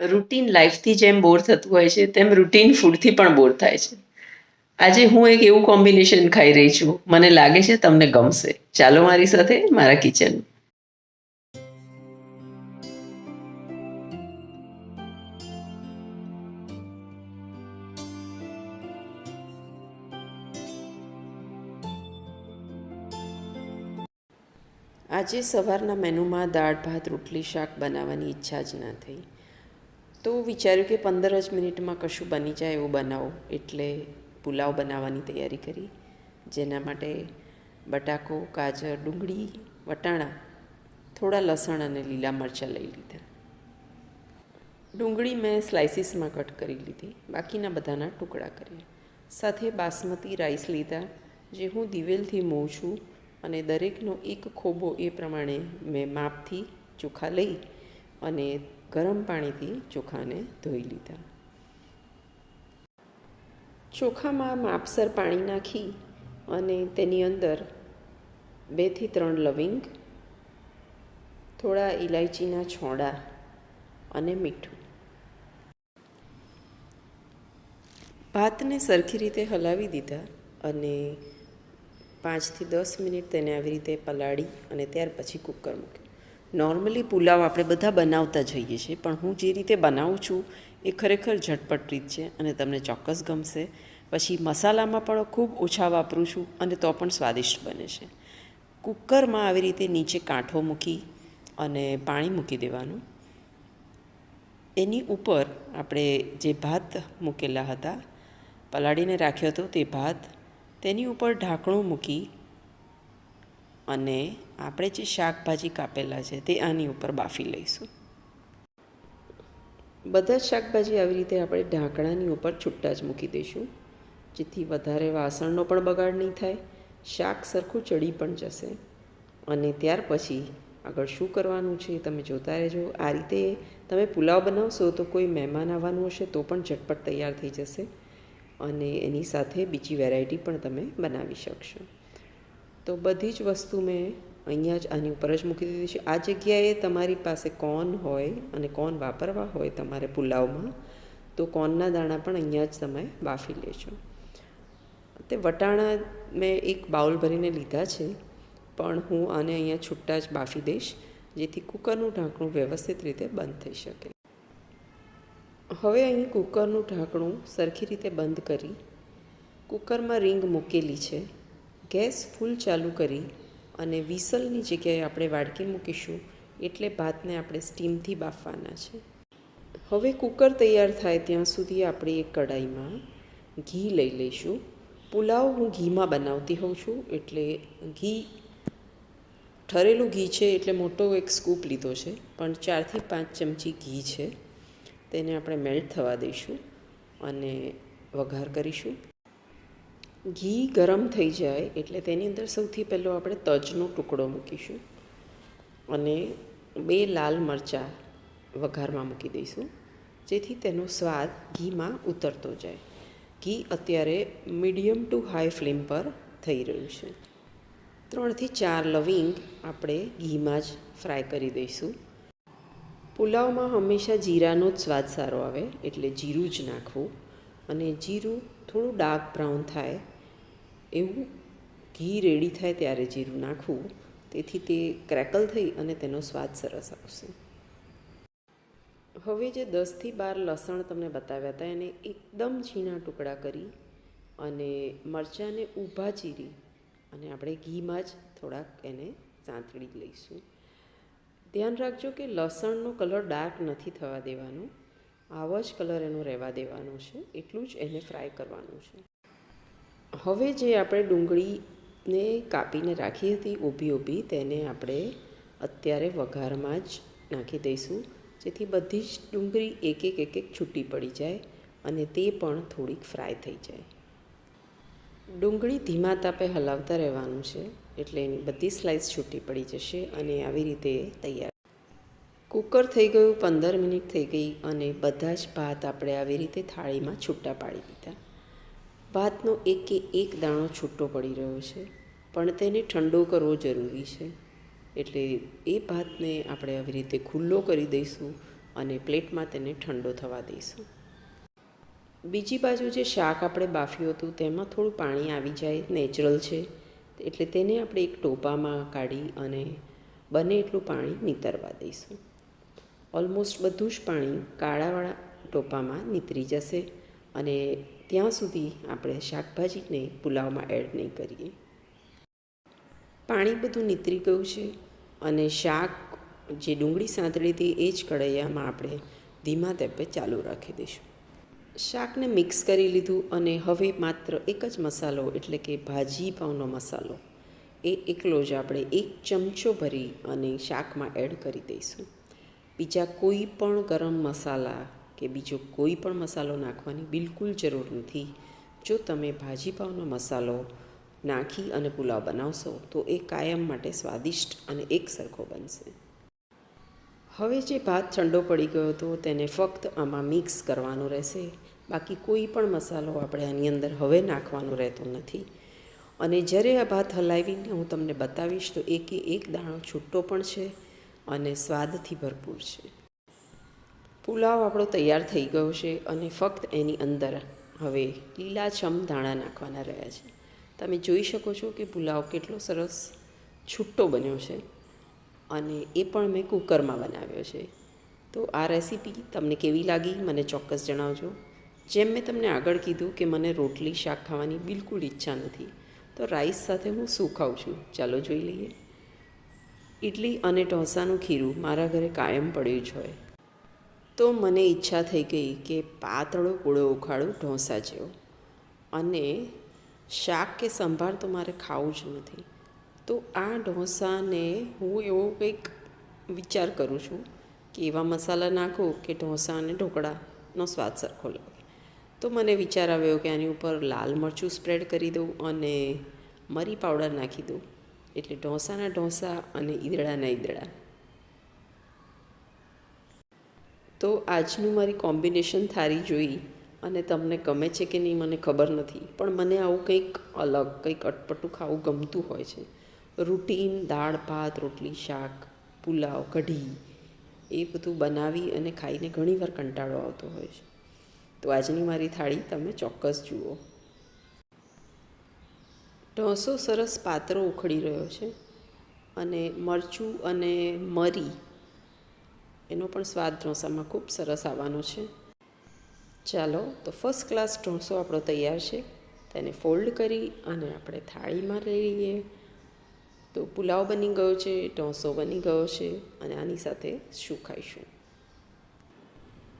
Routine લાઈફથી જેમ બોર થતું હોય છે, તેમ રૂટીન ફૂડથી પણ બોર થાય છે. આજે હું એક એવું કોમ્બિનેશન ખાઈ રહી છું. મને લાગે છે તમને ગમશે. ચાલો મારી સાથે મારા કિચન આજે સવારના મેનુમાં દાળ, ભાત, રોટલી, શાક બનાવવાની ઈચ્છા જ ના થઈ. તો વિચાર્યું કે પંદર જ મિનિટમાં કશું બની જાય એવું બનાવો. એટલે પુલાવ બનાવવાની તૈયારી કરી. જેના માટે બટાકો, ગાજર, ડુંગળી, વટાણા, થોડા લસણ અને લીલા મરચાં લઈ લીધા. ડુંગળી મેં સ્લાઇસીસમાં કટ કરી લીધી. બાકીના બધાના ટુકડા કર્યા. સાથે બાસમતી રાઈસ લીધા, જે હું દિવેલથી મોઉં છું અને દરેકનો એક ખોબો એ પ્રમાણે મેં માપથી ચોખા લઈ અને ગરમ પાણીથી ચોખાને ધોઈ લીધા. ચોખામાં માપસર પાણી નાખી અને તેની અંદર બેથી ત્રણ લવિંગ, થોડા ઇલાયચીના છોડા અને મીઠું. ભાતને સરખી રીતે હલાવી દીધા અને પાંચથી દસ મિનિટ તેને આવી રીતે પલાળી અને ત્યાર પછી કુકર મૂક્યું. નોર્મલી પુલાવ આપણે બધા બનાવતા જઈએ છીએ, પણ હું જે રીતે બનાવું છું એ ખરેખર ઝટપટ રીત છે અને તમને ચોક્કસ ગમશે. પછી મસાલામાં પણ ખૂબ ઓછા વાપરું છું અને તો પણ સ્વાદિષ્ટ બને છે. કુકરમાં આવી રીતે નીચે કાંઠો મૂકી અને પાણી મૂકી દેવાનું. એની ઉપર આપણે જે ભાત મૂકેલા હતા, પલાળીને રાખ્યો હતો તે ભાત, તેની ઉપર ઢાંકણું મૂકી અને આપણે જે શાકભાજી કાપેલા છે તે આની ઉપર બાફી લઈશું. બધા જ શાકભાજી આવી રીતે આપણે ઢાંકણાની ઉપર છૂટા જ મૂકી દઈશું, જેથી વધારે વાસણનો પણ બગાડ નહીં થાય, શાક સરખું ચડી પણ જશે. અને ત્યાર પછી આગળ શું કરવાનું છે તમે જોતા રહેજો. આ રીતે તમે પુલાવ બનાવશો તો કોઈ મહેમાન આવવાનું હશે તો પણ ઝટપટ તૈયાર થઈ જશે. અને એની સાથે બીજી વેરાયટી પણ તમે બનાવી શકશો. તો બધી જ વસ્તુ મેં અહીંયા જ આની ઉપર જ મૂકી દીધી છે. આ જગ્યાએ તમારી પાસે કોન હોય અને કોન વાપરવા હોય તમારે પુલાવમાં, તો કોનના દાણા પણ અહીંયા જ તમે બાફી લેજો. તે વટાણા મેં એક બાઉલ ભરીને લીધા છે, પણ હું આને અહીંયા છૂટા જ બાફી દઈશ, જેથી કૂકરનું ઢાંકણું વ્યવસ્થિત રીતે બંધ થઈ શકે. હવે અહીં કૂકરનું ઢાંકણું સરખી રીતે બંધ કરી કૂકરમાં રીંગ મૂકેલી છે. ગેસ ફૂલ ચાલુ કરી અને વિસલની જગ્યાએ આપણે વાડકી મૂકીશું એટલે ભાતને આપણે સ્ટીમથી બાફવાના છે. હવે કુકર તૈયાર થાય ત્યાં સુધી આપણે એક કઢાઈમાં ઘી લઈ લઈશું. પુલાવ હું ઘીમાં બનાવતી હોઉં છું એટલે ઘી, ઠરેલું ઘી છે એટલે મોટો એક સ્કૂપ લીધો છે, પણ ચારથી પાંચ ચમચી ઘી છે. તેને આપણે મેલ્ટ થવા દઈશું અને વઘાર કરીશું. ઘી ગરમ થઈ જાય એટલે તેની અંદર સૌથી પહેલો આપણે તજનો ટુકડો મૂકીશું અને બે લાલ મરચાં વઘારમાં મૂકી દઈશું, જેથી તેનો સ્વાદ ઘીમાં ઉતરતો જાય. ઘી અત્યારે મીડિયમ ટુ હાઈ ફ્લેમ પર થઈ રહ્યું છે. ત્રણથી ચાર લવિંગ આપણે ઘીમાં જ ફ્રાય કરી દઈશું. પુલાવમાં હંમેશા જીરાનો જ સ્વાદ સારો આવે એટલે જીરું જ નાખવું. અને જીરું થોડું ડાર્ક બ્રાઉન થાય એવું ઘી રેડી થાય ત્યારે જીરું નાખવું, તેથી તે ક્રેકલ થઈ અને તેનો સ્વાદ સરસ આવશે. હવે જે દસથી બાર લસણ તમને બતાવ્યા હતા, એને એકદમ ઝીણા ટુકડા કરી અને મરચાંને ઊભા ચીરી અને આપણે ઘીમાં જ થોડાક એને સાંતળી લઈશું. ધ્યાન રાખજો કે લસણનો કલર ડાર્ક નથી થવા દેવાનો. આવો જ કલર એનો રહેવા દેવાનો છે. એટલું જ એને ફ્રાય કરવાનું છે. હવે જે આપણે ડુંગળીને કાપીને રાખી હતી ઊભી ઊભી, તેને આપણે અત્યારે વઘારમાં જ નાખી દઈશું, જેથી બધી જ ડુંગળી એક એક એક એક છૂટી પડી જાય અને તે પણ થોડીક ફ્રાય થઈ જાય. ડુંગળી ધીમા તાપે હલાવતા રહેવાનું છે, એટલે એની બધી સ્લાઇસ છૂટી પડી જશે અને આવી રીતે તૈયાર. કુકર થઈ ગયું પંદર મિનિટ થઈ ગઈ અને બધા જ ભાત આપણે આવી રીતે થાળીમાં છૂટા પાડી દીધા. ભાતનો એકે એક દાણો છૂટો પડી રહ્યો છે, પણ તેને ઠંડો કરવો જરૂરી છે. એટલે એ ભાતને આપણે આવી રીતે ખુલ્લો કરી દઈશું અને પ્લેટમાં તેને ઠંડો થવા દઈશું. બીજી બાજુ જે શાક આપણે બાફ્યું હતું, તેમાં થોડું પાણી આવી જાય, નેચરલ છે. એટલે તેને આપણે એક ટોપામાં કાઢી અને બને એટલું પાણી નીતરવા દઈશું. ઓલમોસ્ટ બધું જ પાણી કાળાવાળા ટોપામાં નીતરી જશે અને ત્યાં સુધી આપણે શાકભાજીને પુલાવમાં એડ નહીં કરીએ. પાણી બધું નીતરી ગયું છે અને શાક જે ડુંગળી સાંતળી હતી એ જ કઢૈયામાં આપણે ધીમા તેપે ચાલુ રાખી દઈશું. શાકને મિક્સ કરી લીધું અને હવે માત્ર એક જ મસાલો, એટલે કે ભાજી પાઉનો મસાલો, એ એકલો જ આપણે એક ચમચો ભરી અને શાકમાં એડ કરી દઈશું. બીજા કોઈ પણ ગરમ મસાલા કે બીજો કોઈ પણ મસાલો નાખવાની બિલકુલ જરૂર નથી. જો તમે ભાજી પાવનો મસાલો નાખી અને પુલાવ બનાવશો, તો એ કાયમ માટે સ્વાદિષ્ટ અને એક સરખો બનશે. હવે જે ભાત ઠંડો પડી ગયો હતો, તેને ફક્ત આમાં મિક્સ કરવાનો રહેશે. બાકી કોઈ પણ મસાલો આપણે આની અંદર હવે નાખવાનો રહેતો નથી. અને જ્યારે આ ભાત હલાવીને હું તમને બતાવીશ, તો એકે એક દાણો છૂટો પણ છે અને સ્વાદથી ભરપૂર છે. પુલાવ આપણો તૈયાર થઈ ગયો છે અને ફક્ત એની અંદર હવે લીલાછમ દાણા નાખવાના રહ્યા છે. તમે જોઈ શકો છો કે પુલાવ કેટલો સરસ છૂટ્ટો બન્યો છે અને એ પણ મેં કુકરમાં બનાવ્યો છે. તો આ રેસીપી તમને કેવી લાગી મને ચોક્કસ જણાવજો. જેમ મેં તમને આગળ કીધું કે મને રોટલી, શાક ખાવાની બિલકુલ ઈચ્છા નથી. તો રાઈસ સાથે હું શું ખાઉં છું? ચાલો જોઈ લઈએ. ઇડલી અને ઢોસાનું ખીરું મારા ઘરે કાયમ પડ્યું જ હોય. તો મને ઈચ્છા થઈ ગઈ કે પાતળો પૂળો ઉખાડું ઢોંસા જેવો. અને શાક કે સંભાર તો મારે ખાવું જ નથી. તો આ ઢોસાને હું એવો કંઈક વિચાર કરું છું કે એવા મસાલા નાખું કે ઢોસા અને ઢોકળાનો સ્વાદ સરખો લાગે. તો મને વિચાર આવ્યો કે આની ઉપર લાલ મરચું સ્પ્રેડ કરી દઉં અને મરી પાવડર નાખી દઉં. એટલે ઢોસાના ઢોંસા અને ઈદડાના ઈદડા તો આજનું મારી કોમ્બિનેશન થારી જોઈ અને તમને ગમે છે કે નહીં મને ખબર નથી. પણ મને આવું કંઈક અલગ, કંઈક અટપટું ખાવું ગમતું હોય છે. રૂટીન, દાળ, ભાત, રોટલી, શાક, પુલાવ, કઢી એ બધું બનાવી અને ખાઈને ઘણીવાર કંટાળો આવતો હોય છે. તો આજની મારી થાળી તમે ચોક્કસ જુઓ. ઢોસો સરસ પાત્રો ઉખડી રહ્યો છે અને મરચું અને મરી એનો પણ સ્વાદ ઢોસામાં ખૂબ સરસ આવવાનો છે. ચાલો, તો ફર્સ્ટ ક્લાસ ઢોસો આપણો તૈયાર છે. તેને ફોલ્ડ કરી અને આપણે થાળીમાં લઈએ. તો પુલાવ બની ગયો છે, ઢોસો બની ગયો છે અને આની સાથે શું ખાઈશું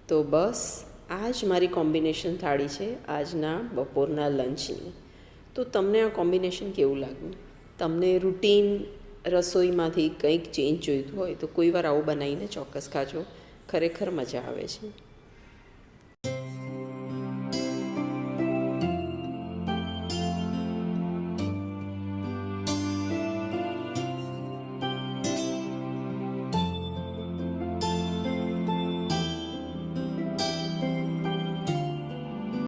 તો બસ, આ જ મારી કોમ્બિનેશન થાળી છે આજના બપોરના લંચની તો તમને આ કોમ્બિનેશન કેવું લાગ્યું? તમને રૂટીન રસોઈમાંથી કંઈક ચેન્જ જોઈતું હોય તો કોઈ વાર આવું બનાવીને ચોક્કસ ખાજો. ખરેખર મજા આવે છે.